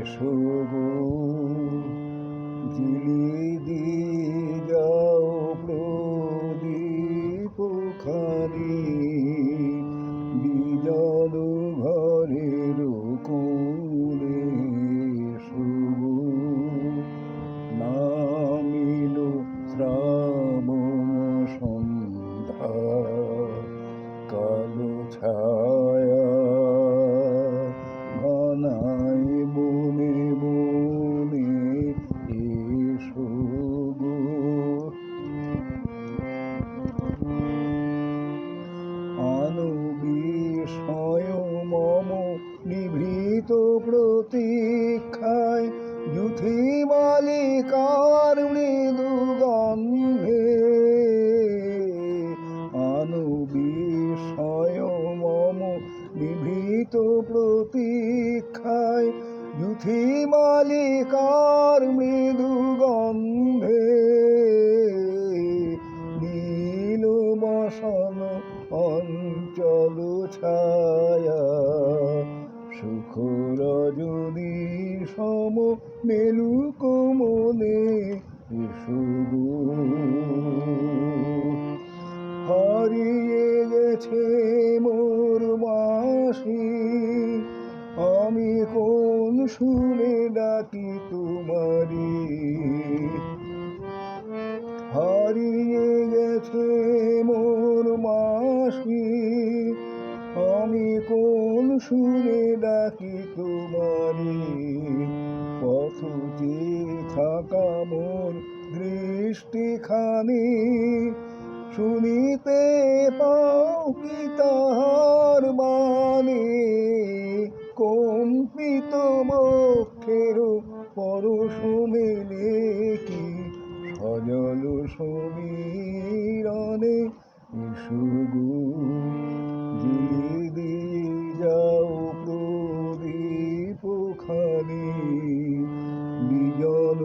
এসো জিলি দি যাও প্রদীপ খানি বিজল ঘরের এসো গো নামিল শ্রাবণ সন্ধ্যা কালো ছায়া নিভৃত প্রতীক্ষায় যুথি মালিকার মৃদু গন্ধে আনবিষয় মম নিভৃত প্রতীক্ষায় যুথি মালিকার মৃদু গন্ধে নীল বসন অঞ্চল ছায়া সুখ রজনী সম মেলু এসুগু হারিয়ে গেছে মোর বাঁশি আমি কোন শুনে ডাকি তোমারি? আমি কোন সুরে ডাকি তোমারি? পথে থাকা মোর দৃষ্টিখানি, শুনিতে পাও কি তাহার মানে কম্পিত পরশ মেলে কি সজল সমীরণে ইসুগু। বিজল